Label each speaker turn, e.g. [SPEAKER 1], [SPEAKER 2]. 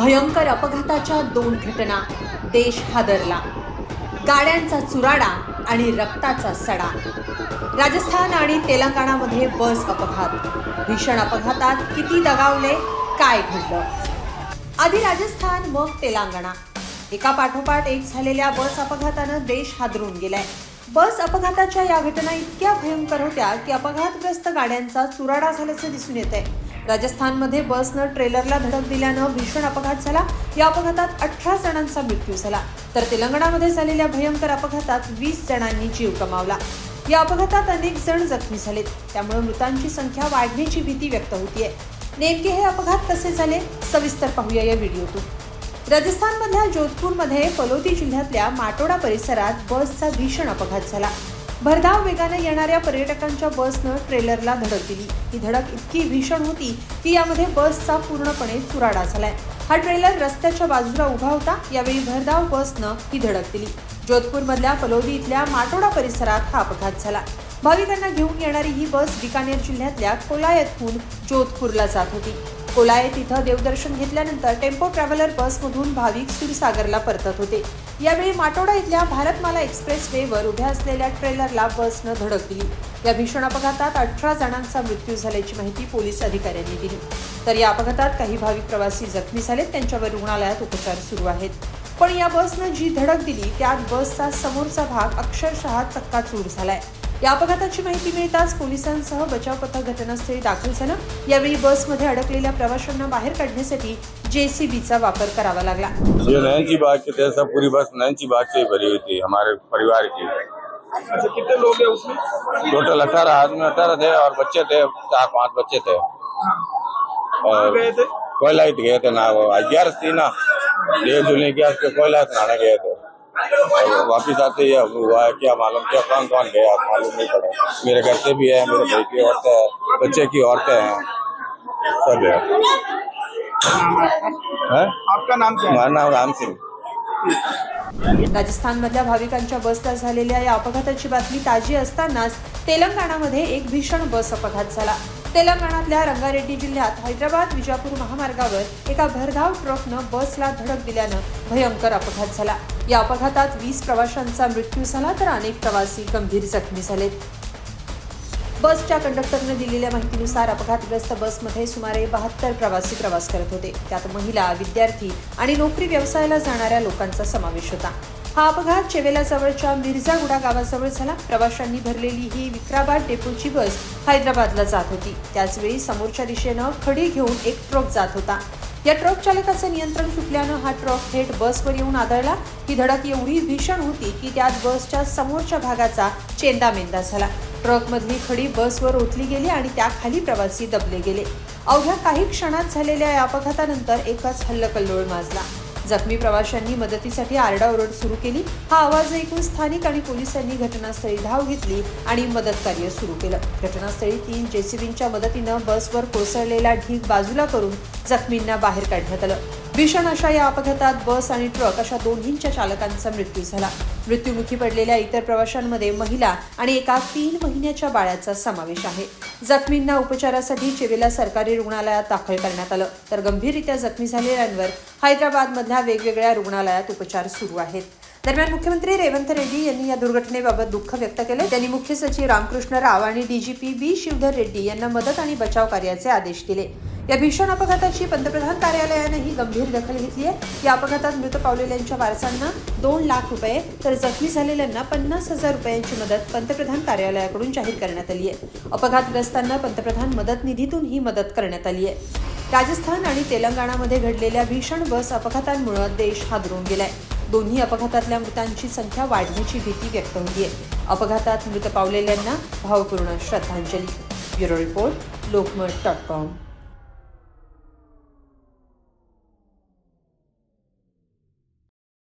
[SPEAKER 1] भयंकर अपघाताच्या दोन घटना देश हादरला. गाड्यांचा चुराडा आणि रक्ताचा सडा. राजस्थान आणि तेलंगणामध्ये बस अपघात. भीषण अपघातात किती दगावले काय घडलं? आधी राजस्थान मग तेलंगणा. एका पाठोपाठ एक झालेल्या बस अपघातानं देश हादरून गेलाय. बस अपघाताच्या या घटना इतक्या भयंकर होत्या की अपघातग्रस्त गाड्यांचा चुराडा झाल्याचं दिसून येत आहे राजस्थानमध्ये बसनं ट्रेलरला धडक दिल्यानं भीषण अपघात झाला. या अपघातात अठरा जणांचा मृत्यू झाला. तर तेलंगणामध्ये झालेल्या भयंकर अपघातात वीस जणांनी जीव गमावला. या अपघातात अनेक जण जखमी झालेत. त्यामुळे मृतांची संख्या वाढण्याची भीती व्यक्त होतीये. नेमके हे अपघात कसे झाले? सविस्तर पाहूया या व्हिडिओतून. राजस्थानमधल्या जोधपूरमध्ये फलोदी जिल्ह्यातल्या माटोडा परिसरात बसचा भीषण अपघात झाला. भरधाव वेगाने येणाऱ्या पर्यटकांच्या बसनं ट्रेलरला धडक दिली. ही धडक इतकी भीषण होती की यामध्ये बसचा पूर्णपणे चुराडा झालाय. हा ट्रेलर रस्त्याच्या बाजूला उभा होता यावेळी भरधाव बसनं ही धडक दिली. जोधपूरमधल्या फलोदी इथल्या माटोडा परिसरात हा अपघात झाला. भाविकांना घेऊन येणारी ही बस बिकानेर जिल्ह्यातल्या कोलायतहून जोधपूरला जात होती. कोलायत इथं देवदर्शन घेतल्यानंतर टेम्पो ट्रॅव्हलर बसमधून भाविक सुरसागरला परतत होते. यावेळी माटोडा इथल्या भारतमाला एक्सप्रेस वेवर उभ्या असलेल्या ट्रेलरला बसनं धडक दिली. या भीषण अपघातात अठरा जणांचा मृत्यू झाल्याची माहिती पोलीस अधिकाऱ्यांनी दिली. तर या अपघातात काही भाविक प्रवासी जखमी झालेत त्यांच्यावर रुग्णालयात उपचार सुरू आहेत. पण या बसनं जी धडक दिली त्यात बसचा समोरचा भाग अक्षरशः चक्काचूर झालाय. या अपघाताची माहिती मिळताच पोलिसांसह बचाव पथक घटनास्थळी दाखल झालं. यावेळी बसमध्ये अडकलेल्या प्रवाशांना बाहेर काढण्यासाठी जेसीबीचा वापर करावा लागला.
[SPEAKER 2] ये नैनची बाग के थे सब पूरी बस नैनची बाग से ही भरी हुई थी हमारे परिवार की।
[SPEAKER 3] अच्छा कितने लोग हैं उसमें?
[SPEAKER 2] टोटल अठारह आदमी अठारह थे और बच्चे थे चार पांच बच्चे थे।
[SPEAKER 3] थे?
[SPEAKER 2] कोयला गए थे ना वो ग्यारह थी ना। डेढ़ जुलाई ग्यारह कोयला नहाने गए थे। और वापिस आते ही अब हुआ है क्या मालूम क्या कौन कौन गया मालूम नहीं पड़ा। मेरे घर से भी है मेरे भाई की औरतें हैं बच्चे की औरतें हैं। सब है हैं?
[SPEAKER 3] आपका नाम क्या है?
[SPEAKER 2] हमारा नाम राम सिंह।
[SPEAKER 1] राजस्थानमधल्या भाविकांच्या बसला झालेल्या या अपघाताची बातमी ताजी असतानाच तेलंगणामध्ये एक भीषण बस अपघात झाला. तेलंगणातल्या रंगारेड्डी जिल्ह्यात हैदराबाद विजापूर महामार्गावर एका भरधाव ट्रकनं बसला धडक दिल्यानं भयंकर अपघात झाला. या अपघातात वीस प्रवाशांचा मृत्यू झाला तर अनेक प्रवासी गंभीर जखमी झालेत बसच्या कंडक्टरने दिलेल्या माहितीनुसार अपघातग्रस्त बसमध्ये सुमारे बहात्तर प्रवासी प्रवास करत होते. त्यात महिला विद्यार्थी आणि नोकरी व्यवसायाला जाणाऱ्या लोकांचा समावेश होता. हा अपघात चेवेलाजवळच्या मिर्झागुडा गावाजवळ झाला. प्रवाशांनी भरलेली ही विक्राबाद डेपोची बस हैदराबादला जात होती. त्याचवेळी समोरच्या दिशेनं खडी घेऊन एक ट्रक जात होता. या ट्रक चालकाचं नियंत्रण सुटल्यानं हा ट्रक थेट बसवर येऊन आदळला. ही धडक एवढी भीषण होती की त्यात बसच्या समोरच्या भागाचा चेंदामेंदा झाला. ट्रकमधली खडी बसवर ओतली गेली आणि त्याखाली प्रवासी दबले गेले. अवघ्या काही क्षणात झालेल्या या अपघातानंतर एकच हल्लकल्लोळ माजला. जखमी प्रवाशांनी मदतीसाठी आरडाओरड सुरू केली. हा आवाज ऐकून स्थानिक आणि पोलिसांनी घटनास्थळी धाव घेतली आणि मदत कार्य सुरू केलं. घटनास्थळी तीन जेसीबींच्या मदतीनं बसवर कोसळलेला ढीग बाजूला करून जखमींना बाहेर काढण्यात आलं. भीषण अशा या अपघातात बस आणि ट्रक अशा दोन्हींच्या चालकांचा मृत्यू झाला. मृत्युमुखी पडलेल्या इतर प्रवाशांमध्ये महिला आणि एका तीन महिन्याच्या बाळाचा समावेश आहे. जखमींना उपचारासाठी चिवेला सरकारी रुग्णालयात दाखल करण्यात आलं. तर गंभीररित्या जखमी झालेल्यांवर हैदराबादमधल्या वेगवेगळ्या रुग्णालयात उपचार सुरू आहेत. दरम्यान मुख्यमंत्री रेवंत रेड्डी यांनी या दुर्घटनेबाबत दुःख व्यक्त केले. त्यांनी मुख्य सचिव रामकृष्ण राव आणि डीजीपी बी शिवधर रेड्डी यांना मदत आणि बचाव कार्याचे आदेश दिले. या भीषण अपघाताची पंतप्रधान कार्यालयानंही गंभीर दखल घेतली आहे. या अपघातात मृत पावलेल्यांच्या वारसांना दोन लाख रुपये तर जखमी झालेल्यांना पन्नास हजार रुपयांची मदत पंतप्रधान कार्यालयाकडून जाहीर करण्यात आली आहे. अपघातग्रस्तांना पंतप्रधान मदत निधीतून ही मदत करण्यात आली आहे. राजस्थान आणि तेलंगणामध्ये घडलेल्या भीषण बस अपघातांमुळे देश हादरून गेलाय. दोन्ही अपघातातल्या मृतांची संख्या वाढण्याची भीती व्यक्त आहे अपघातात मृत पावलेल्यांना भावपूर्ण श्रद्धांजली. Bureau report Lokmat dot com.